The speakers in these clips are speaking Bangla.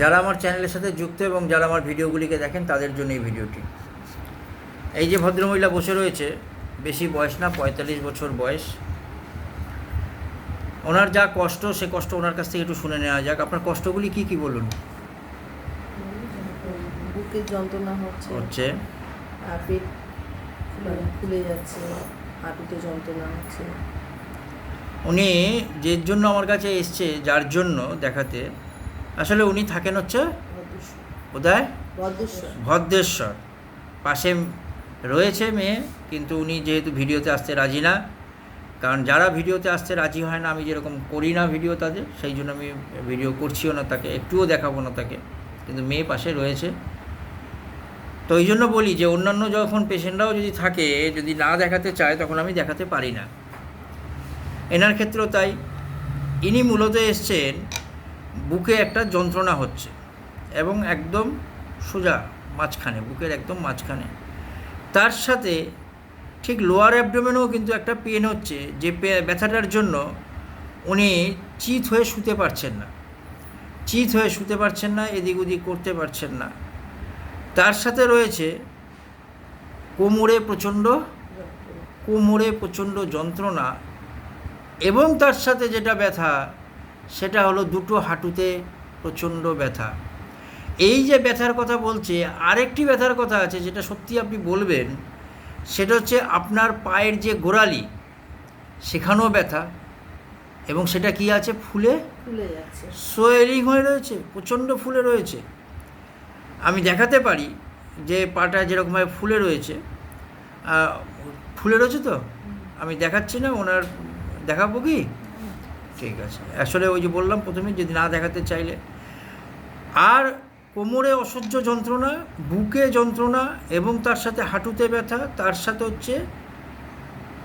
যারা আমার চ্যানেলের সাথে যুক্ত এবং যারা আমার ভিডিওগুলিকে দেখেন তাদের জন্য এই ভিডিওটি। এই যে ভদ্রমহিলা বসে রয়েছে বেশি বয়স না পঁয়তাল্লিশ বছর বয়স। ওনার যা কষ্ট সে কষ্ট ওনার কাছ থেকে একটু শুনে নেওয়া যাক। আপনার কষ্টগুলি কি কি বলুন? বুকে যন্ত্রণা হচ্ছে। হচ্ছে। আর পেট ফুলে যাচ্ছে হাঁটুতে যন্ত্রণা হচ্ছে। উনি যে জন্য আমার কাছে এসছে যার জন্য দেখাতে আসলে উনি থাকেন হচ্ছে কোথায় ভদ্রেশ্বর। ভদ্রেশ্বর। পাশে রয়েছে মেয়ে কিন্তু উনি যেহেতু ভিডিওতে আসতে রাজি না কারণ যারা ভিডিওতে আসতে রাজি হয় না আমি যেরকম করি না ভিডিও তাদের সেই জন্য আমি ভিডিও করছিও না তাকে একটুও দেখাবো না তাকে কিন্তু মেয়ে পাশে রয়েছে। তো এই জন্য বলি যে অন্যান্য যখন পেশেন্টরাও যদি থাকে যদি না দেখাতে চায় তখন আমি দেখাতে পারি না। এনার ক্ষেত্রেও তাই। ইনি মূলত এসছেন বুকে একটা যন্ত্রণা হচ্ছে এবং একদম সোজা মাঝখানে, বুকের একদম মাঝখানে। তার সাথে ঠিক লোয়ার অ্যাবডোমেনেও কিন্তু একটা পেন হচ্ছে যে ব্যথাটার জন্য উনি চিত হয়ে শুতে পারছেন না। চিত হয়ে শুতে পারছেন না, এদিক ওদিক করতে পারছেন না। তার সাথে রয়েছে কোমরে প্রচণ্ড কোমরে প্রচণ্ড যন্ত্রণা এবং তার সাথে যেটা ব্যথা সেটা হলো দুটো হাঁটুতে প্রচণ্ড ব্যথা। এই যে ব্যথার কথা বলছে আরেকটি ব্যথার কথা আছে যেটা সত্যি আপনি বলবেন সেটা হচ্ছে আপনার পায়ের যে গোড়ালি সেখানেও ব্যথা এবং সেটা কি আছে? ফুলে ফুলে যাচ্ছে। সোয়েলিং হয়ে রয়েছে প্রচণ্ড ফুলে রয়েছে। আমি দেখাতে পারি যে পাটা যেরকমভাবে ফুলে রয়েছে। ফুলে রয়েছে তো? আমি দেখাচ্ছি না ওনার দেখাবো কি? ঠিক আছে। আসলে ওই যে বললাম প্রথমে যদি না দেখাতে চাইলে। আর কোমরে অসহ্য যন্ত্রণা, বুকে যন্ত্রণা এবং তার সাথে হাঁটুতে ব্যথা, তার সাথে হচ্ছে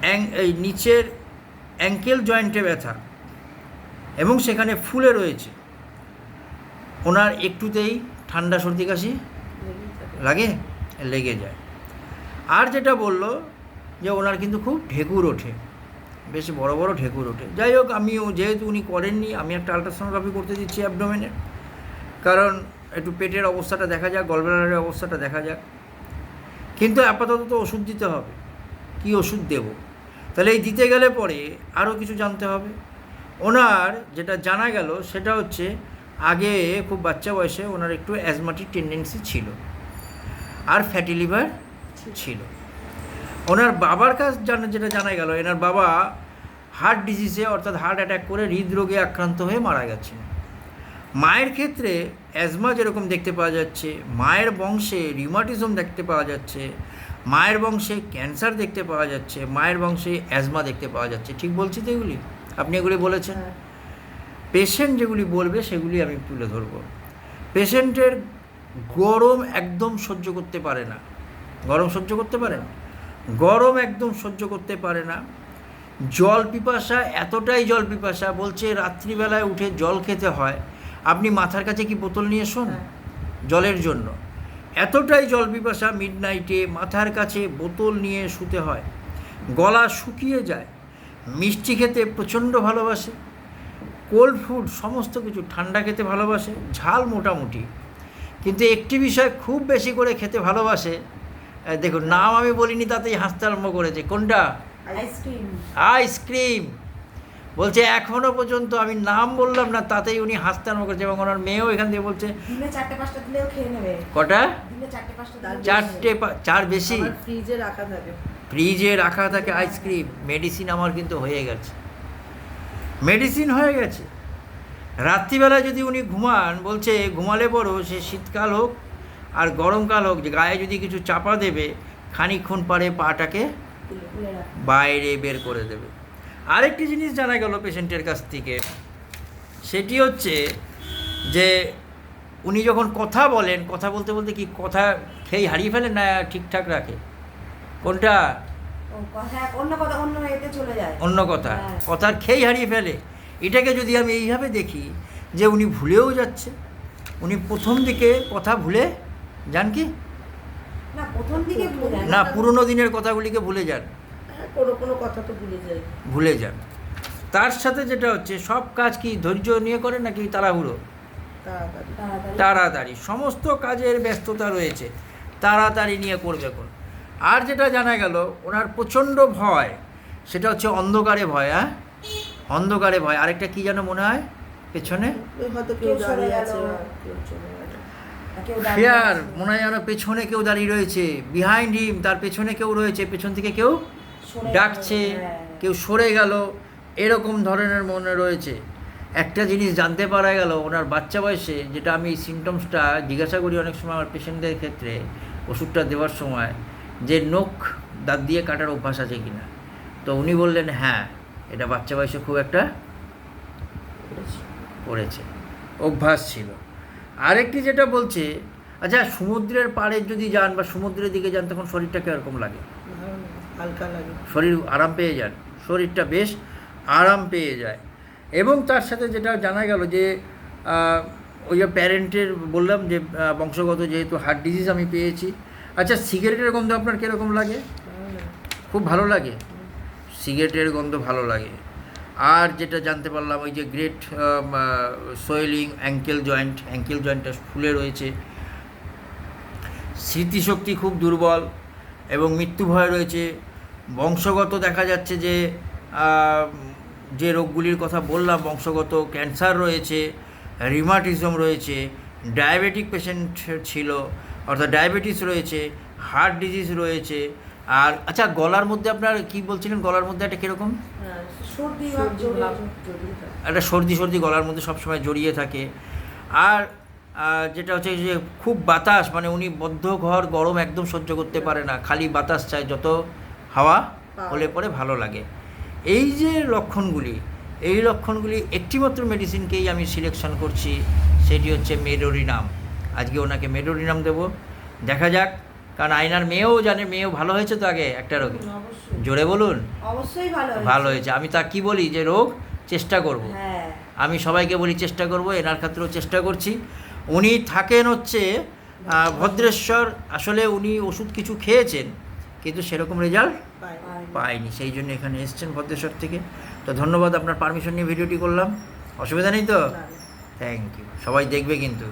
অ্যাং, এই নিচের অ্যাঙ্কেল জয়েন্টে ব্যথা এবং সেখানে ফুলে রয়েছে। ওনার একটুতেই ঠান্ডা সর্দি কাশি লাগে, লেগে যায়। আর যেটা বলল যে ওনার কিন্তু খুব ঢেকুর ওঠে। বেশ বড় বড় ঢেকুর ওঠে। যাই হোক আমিও যেহেতু উনি করেননি আমি একটা আলট্রাসোনোগ্রাফি করতে দিচ্ছি অ্যাবডোমেনের কারণ একটু পেটের অবস্থাটা দেখা যাক গলব্লাডারের অবস্থাটা দেখা যাক। কিন্তু আপাতত তো ওষুধ দিতে হবে। কি ওষুধ দেব? তাহলে এই দিতে গেলে পরে আরও কিছু জানতে হবে। ওনার যেটা জানা গেল সেটা হচ্ছে আগে খুব বাচ্চা বয়সে ওনার একটু অ্যাজমাটিক টেন্ডেন্সি ছিল। আর ফ্যাটি লিভার ছিল। ওনার বাবার কাছ জানা যেটা জানা গেল এনার বাবা হার্ট ডিজিজে অর্থাৎ হার্ট অ্যাটাক করে হৃদরোগে আক্রান্ত হয়ে মারা গেছে। মায়ের ক্ষেত্রে অ্যাজমা যেরকম দেখতে পাওয়া যাচ্ছে মায়ের বংশে রিউমাটিজম দেখতে পাওয়া যাচ্ছে মায়ের বংশে ক্যান্সার দেখতে পাওয়া যাচ্ছে মায়ের বংশে অ্যাজমা দেখতে পাওয়া যাচ্ছে। ঠিক বলছি তো এগুলি? আপনি এগুলি বলেছেন? হ্যাঁ। পেশেন্ট যেগুলি বলবে সেগুলি আমি তুলে ধরব। পেশেন্টের গরম একদম সহ্য করতে পারে না। গরম সহ্য করতে পারে না? গরম একদম সহ্য করতে পারে না। জল পিপাসা এতটাই জল পিপাসা বলছে রাত্রিবেলায় উঠে জল খেতে হয়। আপনি মাথার কাছে কি বোতল নিয়ে শোন? হ্যাঁ। জলের জন্য। এতটাই জল পিপাসা মিড নাইটে মাথার কাছে বোতল নিয়ে শুতে হয়। গলা শুকিয়ে যায়। মিষ্টি খেতে প্রচণ্ড ভালোবাসে। কোল্ড ফুড সমস্ত কিছু ঠান্ডা খেতে ভালোবাসে ঝাল মোটামুটি। কিন্তু একটি বিষয় খুব বেশি করে খেতে ভালোবাসে দেখুন নাম আমি বলিনি তাতেই হাসতে আরম্ভ করেছে। কোনটা? Ice cream. Ice cream. বলছে এখনও পর্যন্ত আমি নাম বললাম না তাতেই উনি হাসতে আরম্ভ করেছে। এবং ওনার মেয়েও এখান থেকে বলছে দিনে চারটে পাঁচটা দিলেও খেয়ে নেবে। কটা? চারটে চার বেশি? ফ্রিজে রাখা থাকে। ফ্রিজে রাখা থাকে আইসক্রিম। মেডিসিন আমার কিন্তু হয়ে গেছে। মেডিসিন হয়ে গেছে। রাত্রিবেলা যদি উনি ঘুমান বলছে ঘুমালে বড় সে শীতকাল হোক আর গরমকাল হোক যে গায়ে যদি কিছু চাপা দেবে খানিকক্ষণ পরে পাটাকে বাইরে বের করে দেবে। আরেকটি জিনিস জানা গেল পেশেন্টের কাছ থেকে সেটি হচ্ছে যে উনি যখন কথা বলেন কথা বলতে বলতে কি কথা খেয়ে হারিয়ে ফেলেন না ঠিকঠাক রাখে? কোনটা? কথা অন্য কথা অন্য এতে চলে অন্য কথা হ্যাঁ। কথার খেয়ে হারিয়ে ফেলে। এটাকে যদি আমি এইভাবে দেখি যে উনি ভুলেও যাচ্ছে উনি প্রথম দিকে কথা ভুলে যান কি? না প্রথম দিকে ভুলে যায় না পুরনো দিনের কথাগুলিকে ভুলে যান। হ্যাঁ, কোনো কোনো কথা তো ভুলে যাই। ভুলে যান। তার সাথে যেটা হচ্ছে সব কাজ কি ধৈর্য নিয়ে করে নাকি তাড়াহুড়ো? তাড়াতাড়ি। সমস্ত কাজের ব্যস্ততা রয়েছে। তাড়াতাড়ি নিয়ে করবে কোন? আর যেটা জানা গেল ওনার প্রচণ্ড ভয়। সেটা হচ্ছে অন্ধকারে ভয় হ্যাঁ? অন্ধকারে ভয়। আরেকটা কি যেন মনে হয়? পেছনে? হয়তো কেউ। আছে ফেয়ার মনে হয় যেন পেছনে কেউ দাঁড়িয়ে রয়েছে। বিহাইন্ড হিম তার পেছনে কেউ রয়েছে। পেছন থেকে কেউ ডাকছে। হ্যাঁ। কেউ সরে গেল। এরকম ধরনের মনে রয়েছে। একটা জিনিস জানতে পারা গেল ওনার বাচ্চা বয়সে যেটা আমি সিমটমসটা জিজ্ঞাসা করি অনেক সময় আমার পেশেন্টদের ক্ষেত্রে ওষুধটা দেওয়ার সময় যে নখ দাঁত দিয়ে কাটার অভ্যাস আছে কিনা? তো উনি বললেন হ্যাঁ এটা বাচ্চা বয়সে খুব একটা। করেছে। অভ্যাস ছিল। আরেকটি যেটা বলছে আচ্ছা সমুদ্রের পাড়ে যদি যান বা সমুদ্রের দিকে যান তখন শরীরটা কীরকম লাগে? হালকা লাগে। শরীর আরাম পেয়ে যান। শরীরটা বেশ আরাম পেয়ে যায়। এবং তার সাথে যেটা জানা গেল যে ওই যে প্যারেন্টের বললাম যে বংশগত যেহেতু হার্ট ডিজিজ আমি পেয়েছি। আচ্ছা সিগারেটের গন্ধ আপনার কীরকম লাগে। খুব ভালো লাগে? সিগারেটের গন্ধ ভালো লাগে। আর যেটা জানতে পারলাম, ওই যে great swelling ankle joint ankle জয়েন্টটা ফুলে রয়েছে। স্মৃতিশক্তি খুব দুর্বল এবং মৃত্যু ভয় রয়েছে। বংশগত দেখা যাচ্ছে যে যে রোগগুলির কথা বললাম, বংশগত ক্যান্সার রয়েছে রিমাটিজম রয়েছে ডায়াবেটিক পেশেন্ট ছিল, অর্থাৎ ডায়াবেটিস রয়েছে হার্ট ডিজিজ রয়েছে, আর আচ্ছা গলার মধ্যে আপনার কি বলছিলেন? গলার মধ্যে একটা কীরকম? সর্দি। একটা সর্দি সর্দি গলার মধ্যে সবসময় জড়িয়ে থাকে। আর যেটা হচ্ছে যে খুব বাতাস মানে উনি বদ্ধ ঘর গরম একদম সহ্য করতে পারে না। খালি বাতাস চায় যত হাওয়া হলে পরে ভালো লাগে। এই যে লক্ষণগুলি এই লক্ষণগুলি একটিমাত্র মেডিসিনকেই আমি সিলেকশন করছি সেটি হচ্ছে মেডোরিনাম আজকে ওনাকে মেডোরিনাম দেবো। দেখা যাক কারণ আয়নার মেয়েও জানে মেয়েও ভালো হয়েছে তো আগে একটা রোগে। জোরে বলুন? অবশ্যই ভালো হয়েছে। ভালো হয়েছে। আমি তা কি বলি? যে রোগ চেষ্টা করব। হ্যাঁ। আমি সবাইকে বলি চেষ্টা করব এনার ক্ষেত্রেও চেষ্টা করছি। উনি থাকেন হচ্ছে ভদ্রেশ্বর আসলে উনি ওষুধ কিছু খেয়েছেন কিন্তু সেরকম রেজাল্ট পায়নি। পাইনি। সেই জন্য এখানে এসছেন ভদ্রেশ্বর থেকে। তো ধন্যবাদ আপনার পারমিশন নিয়ে ভিডিওটি করলাম। অসুবিধা নেই তো। থ্যাংক ইউ সবাই দেখবে কিন্তু।